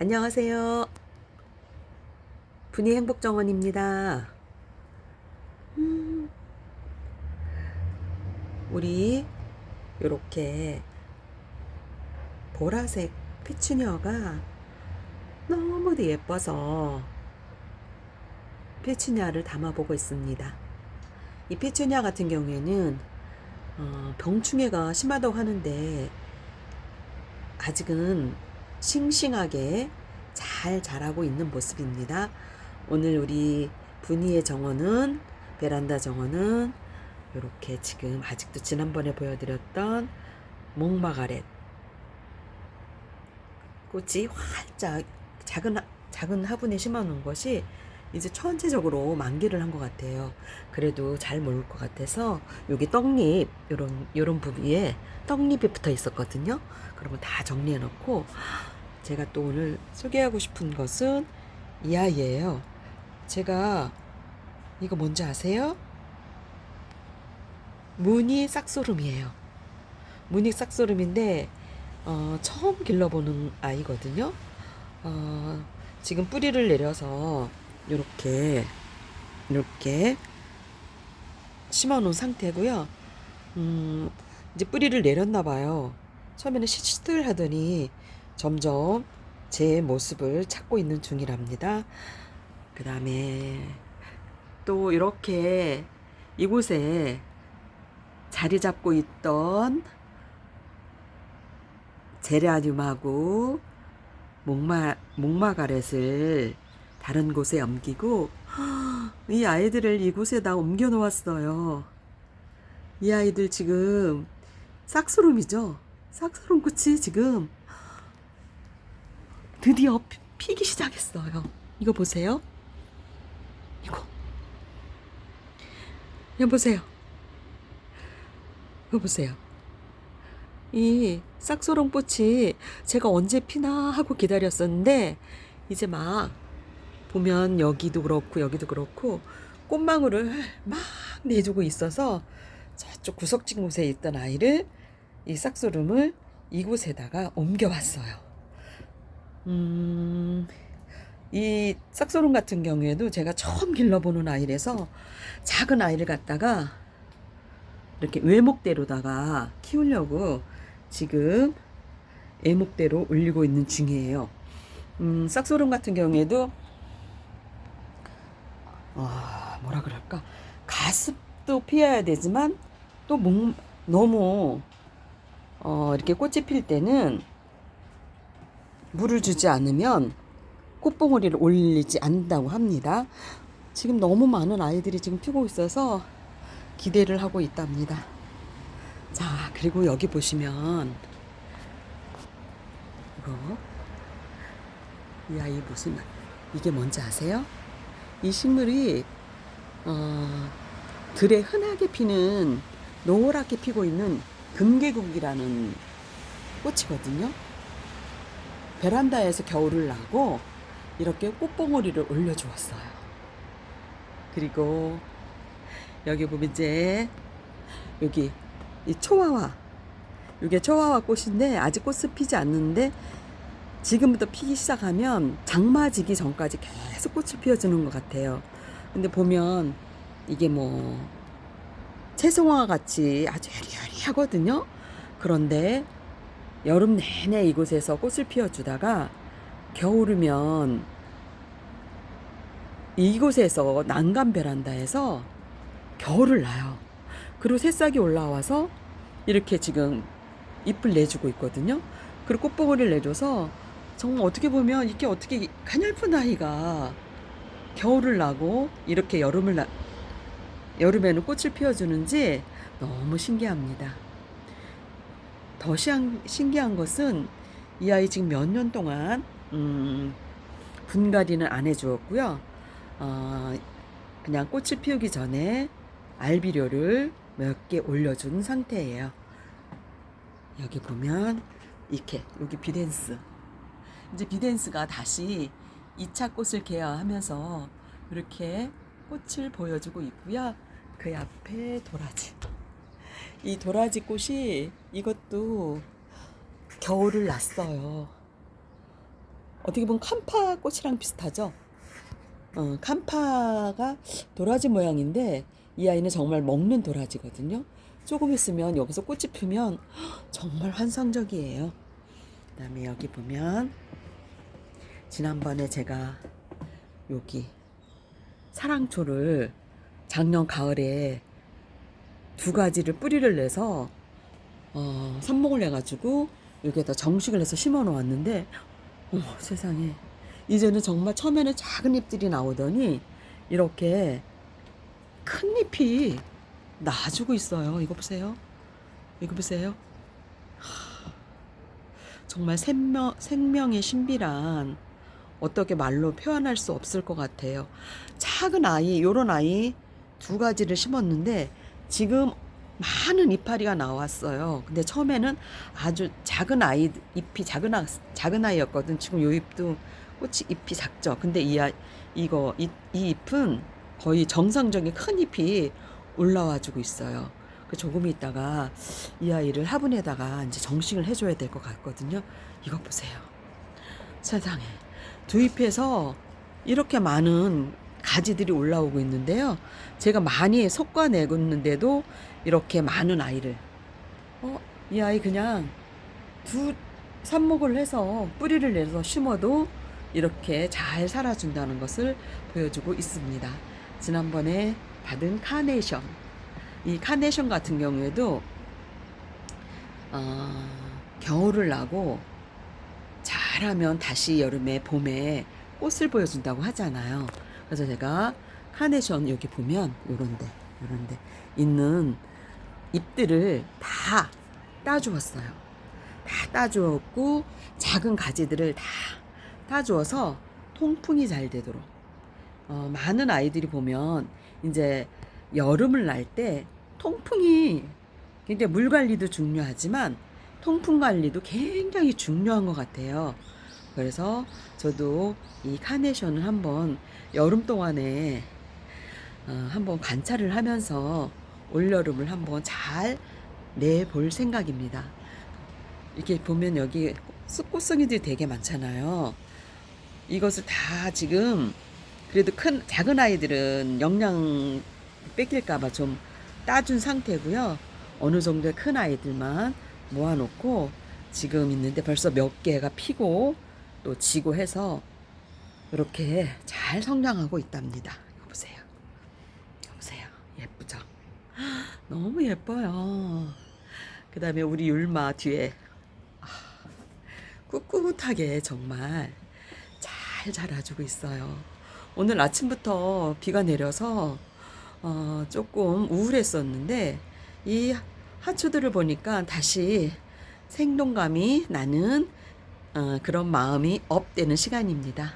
안녕하세요. 분이 행복정원입니다. 음, 우리 요렇게 보라색 피치녀가 너무도 예뻐서 피치냐를 담아보고 있습니다. 이 피치냐 같은 경우에는 어, 병충해가 심하다고 하는데 아직은 싱싱하게 잘 자라고 있는 모습입니다. 오늘 우리 분이의 정원은 베란다 정원은 이렇게 지금 아직도 지난번에 보여드렸던 목마가렛 꽃이 활짝 작은 화- 작은 화분에 심어놓은 것이 이제 전체적으로 만개를 한 것 같아요. 그래도 잘 모을 것 같아서 여기 떡잎 요런 요런 부위에 떡잎이 붙어 있었거든요. 그런 거 다 정리해 놓고 제가 또 오늘 소개하고 싶은 것은 이 아이예요. 제가 이거 뭔지 아세요? 무늬 싹소름이에요. 무늬 싹소름인데 어, 처음 길러보는 아이거든요. 어, 지금 뿌리를 내려서 이렇게 이렇게 심어 놓은 상태고요. 음, 이제 뿌리를 내렸나 봐요. 처음에는 시시들 하더니 점점 제 모습을 찾고 있는 중이랍니다. 그 다음에 또 이렇게 이곳에 자리 잡고 있던 제라늄하고 목마, 목마가렛을 다른 곳에 옮기고 이 아이들을 이곳에다 옮겨 놓았어요. 이 아이들 지금 싹소름이죠? 싹소름 꽃이 지금 드디어 피- 피기 시작했어요. 이거 보세요. 이거. 이거 보세요. 이거 보세요. 이 싹소름 꽃이 제가 언제 피나 하고 기다렸었는데 이제 막 보면 여기도 그렇고 여기도 그렇고 꽃망울을 막 내주고 있어서 저쪽 구석진 곳에 있던 아이를 이 싹소름을 이곳에다가 옮겨왔어요. 음, 이 싹소름 같은 경우에도 제가 처음 길러보는 아이라서 작은 아이를 갖다가 이렇게 외목대로다가 키우려고 지금 애목대로 올리고 있는 중이에요. 음, 싹소름 같은 경우에도 아, 뭐라 그럴까? 가습도 피해야 되지만 또 목, 너무 어, 이렇게 꽃이 필 때는 물을 주지 않으면 꽃봉오리를 올리지 않는다고 합니다. 지금 너무 많은 아이들이 지금 피고 있어서 기대를 하고 있답니다. 자, 그리고 여기 보시면 이거 이 아이 무슨 이게 뭔지 아세요? 이 식물이 어, 들에 흔하게 피는 노랗게 피고 있는 금계국이라는 꽃이거든요. 베란다에서 겨울을 나고 이렇게 꽃봉오리를 올려주었어요. 그리고 여기 보면 이제 여기 이 초화화 이게 초화화 꽃인데 아직 꽃을 피지 않는데 지금부터 피기 시작하면 장마지기 전까지 계속 꽃을 피워주는 것 같아요. 근데 보면 이게 뭐 채송화 같이 아주 여리여리하거든요. 그런데 여름 내내 이곳에서 꽃을 피워주다가 겨울이면 이곳에서 난간 베란다에서 겨울을 나요. 그리고 새싹이 올라와서 이렇게 지금 잎을 내주고 있거든요. 그리고 꽃봉오리를 내줘서 정말 어떻게 보면 이게 어떻게 가냘픈 아이가 겨울을 나고 이렇게 여름을 나, 여름에는 꽃을 피워주는지 너무 신기합니다. 더 신기한 것은 이 아이 지금 몇 년 동안 음, 분갈이는 안 해주었고요. 어, 그냥 꽃을 피우기 전에 알비료를 몇 개 올려준 상태예요. 여기 보면 이렇게 여기 비덴스 이제 비덴스가 다시 2차 꽃을 개화하면서 이렇게 꽃을 보여주고 있고요. 그 앞에 도라지. 이 도라지 꽃이 이것도 겨울을 났어요. 어떻게 보면 캄파 꽃이랑 비슷하죠. 어, 캄파가 도라지 모양인데 이 아이는 정말 먹는 도라지거든요. 조금 있으면 여기서 꽃이 피면 정말 환상적이에요. 그 다음에 여기 보면 지난번에 제가 여기 사랑초를 작년 가을에 두 가지를 뿌리를 내서 어, 삽목을 해가지고 여기에다 정식을 해서 심어 놓았는데 어머 세상에 이제는 정말 처음에는 작은 잎들이 나오더니 이렇게 큰 잎이 나주고 있어요. 이거 보세요. 이거 보세요. 하, 정말 생명, 생명의 신비란 어떻게 말로 표현할 수 없을 것 같아요. 작은 아이, 요런 아이 두 가지를 심었는데 지금 많은 이파리가 나왔어요. 근데 처음에는 아주 작은 아이 잎이 작은 아, 작은 아이였거든. 지금 요 잎도 꽃이 잎이 작죠. 근데 이 아, 이거 이, 이 잎은 거의 정상적인 큰 잎이 올라와 주고 있어요. 그 조금 있다가 이 아이를 화분에다가 이제 정식을 해줘야 될 것 같거든요. 이거 보세요. 세상에 두 잎에서 이렇게 많은 가지들이 올라오고 있는데요. 제가 많이 솎아내고 있는데도 이렇게 많은 아이를 어, 이 아이 그냥 두 삽목을 해서 뿌리를 내서 심어도 이렇게 잘 살아준다는 것을 보여주고 있습니다. 지난번에 받은 카네이션. 이 카네이션 같은 경우에도 어, 겨울을 나고 잘하면 다시 여름에 봄에 꽃을 보여준다고 하잖아요. 그래서 제가 카네이션 여기 보면 요런데 요런데 있는 잎들을 다 따주었어요. 다 따주었고 작은 가지들을 다 따주어서 통풍이 잘 되도록 어, 많은 아이들이 보면 이제 여름을 날 때 통풍이 굉장히 물 관리도 중요하지만 통풍 관리도 굉장히 중요한 것 같아요. 그래서 저도 이 카네이션을 한번 여름 동안에 어, 한번 관찰을 하면서 올여름을 한번 잘 내볼 생각입니다. 이렇게 보면 여기 꽃송이들이 되게 많잖아요. 이것을 다 지금 그래도 큰 작은 아이들은 영양 뺏길까봐 좀 따준 상태고요. 어느 정도의 큰 아이들만 모아놓고 지금 있는데 벌써 몇 개가 피고 또 지고 해서 이렇게 잘 성장하고 있답니다. 보세요. 보세요. 예쁘죠? 너무 예뻐요. 그 다음에 우리 율마 뒤에 아, 꿋꿋하게 정말 잘 자라주고 있어요. 오늘 아침부터 비가 내려서 어, 조금 우울했었는데 이 하초들을 보니까 다시 생동감이 나는 어, 그런 마음이 업되는 시간입니다.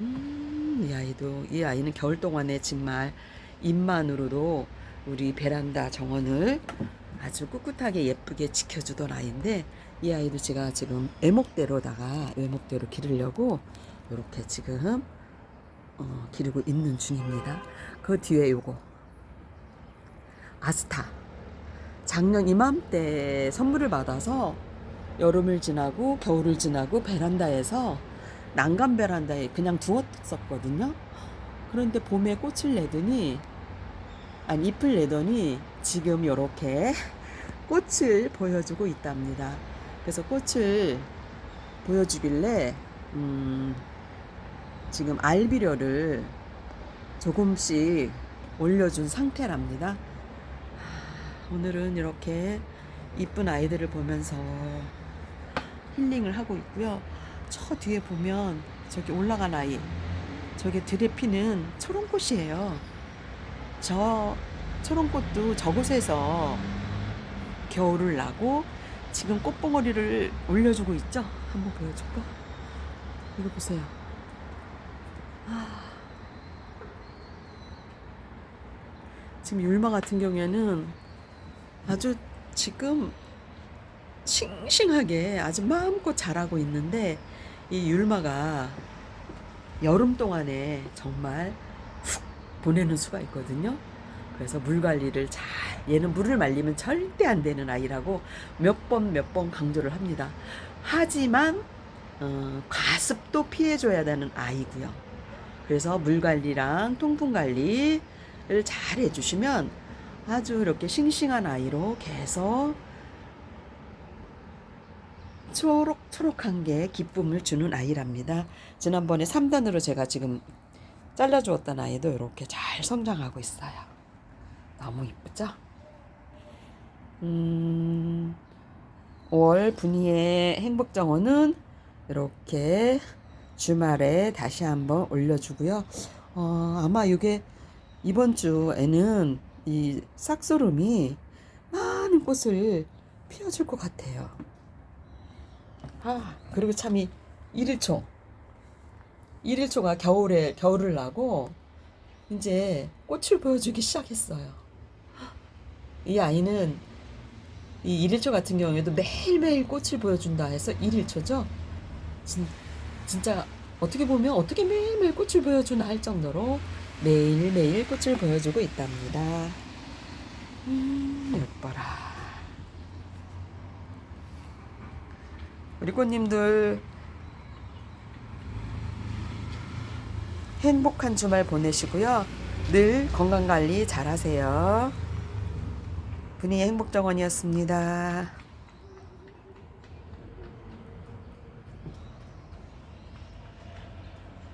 음, 이 아이도 이 아이는 겨울 동안에 정말 잎만으로도 우리 베란다 정원을 아주 꿋꿋하게 예쁘게 지켜주던 아이인데 이 아이도 제가 지금 외목대로다가 외목대로 기르려고 이렇게 지금 어, 기르고 있는 중입니다. 그 뒤에 요거 아스타 작년 이맘때 선물을 받아서 여름을 지나고 겨울을 지나고 베란다에서 난간 베란다에 그냥 두었었거든요. 그런데 봄에 꽃을 내더니 아니 잎을 내더니 지금 이렇게 꽃을 보여주고 있답니다. 그래서 꽃을 보여주길래 음, 지금 알비료를 조금씩 올려준 상태랍니다. 하, 오늘은 이렇게 이쁜 아이들을 보면서 힐링을 하고 있고요. 저 뒤에 보면 저기 올라간 아이, 저게 들에 피는 초롱꽃이에요. 저 초롱꽃도 저곳에서 겨울을 나고 지금 꽃봉오리를 올려주고 있죠? 한번 보여줄까? 이거 보세요. 아. 지금 율마 같은 경우에는 아주 지금 싱싱하게 아주 마음껏 자라고 있는데 이 율마가 여름 동안에 정말 훅 보내는 수가 있거든요. 그래서 물 관리를 잘 얘는 물을 말리면 절대 안 되는 아이라고 몇 번 몇번 강조를 합니다. 하지만 어, 과습도 피해줘야 되는 아이고요. 그래서 물 관리랑 통풍 관리를 잘 해주시면 아주 이렇게 싱싱한 아이로 계속 초록초록한 게 기쁨을 주는 아이랍니다. 지난번에 3단으로 제가 지금 잘라주었던 아이도 이렇게 잘 성장하고 있어요. 너무 이쁘죠? 음, 5월 분이의 행복정원은 이렇게 주말에 다시 한번 올려주고요. 어, 아마 이게 이번 주에는 이 싹소름이 많은 꽃을 피워줄 것 같아요. 아, 그리고 참 이 일일초. 일일초가 겨울에, 겨울을 나고, 이제 꽃을 보여주기 시작했어요. 이 아이는 이 일일초 같은 경우에도 매일매일 꽃을 보여준다 해서 일일초죠. 진, 진짜 어떻게 보면 어떻게 매일매일 꽃을 보여주나 할 정도로 매일매일 꽃을 보여주고 있답니다. 음, 예뻐라. 우리 꽃님들 행복한 주말 보내시고요. 늘 건강 관리 잘 하세요. 분위의 행복정원이었습니다.